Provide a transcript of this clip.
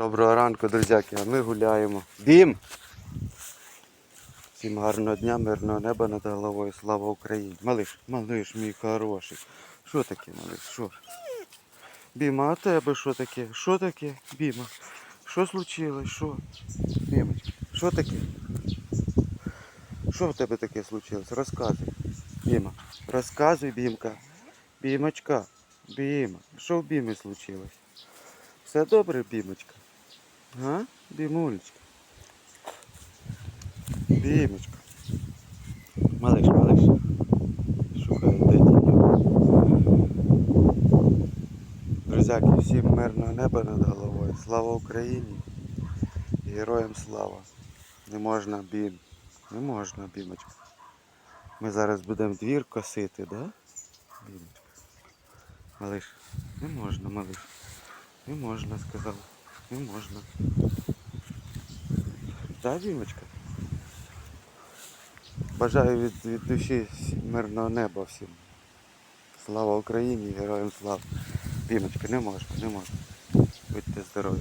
Доброго ранку, друзяки, а ми гуляємо. Бім! Всім гарного дня, мирного неба над головою. Слава Україні. Малиш, малиш, мій хороший. Що таке, малиш? Що? Біма, а тебе що таке? Що таке? Біма? Що случилось? Що? Бімочка, що таке? Що в тебе таке случилось? Розказуй. Біма. Розказуй, Бімка. Бімочка. Біма. Що в Бімі случилось? Все добре, Бімочка? А? Бімулечка. Бімочка. Малиш, малиш. Де тіньок. Друзяки, всім мирного неба над головою. Слава Україні. Героям слава. Не можна бім. Не можна, бімочка. Ми зараз будемо двір косити, да? Бімочка. Малиш, не можна, малиш. Не можна, сказав. Не можна. Да, Дімочка? Бажаю від, від душі мирного неба всім. Слава Україні, героям слава. Дімочка, не можна, не можна. Будьте здорові.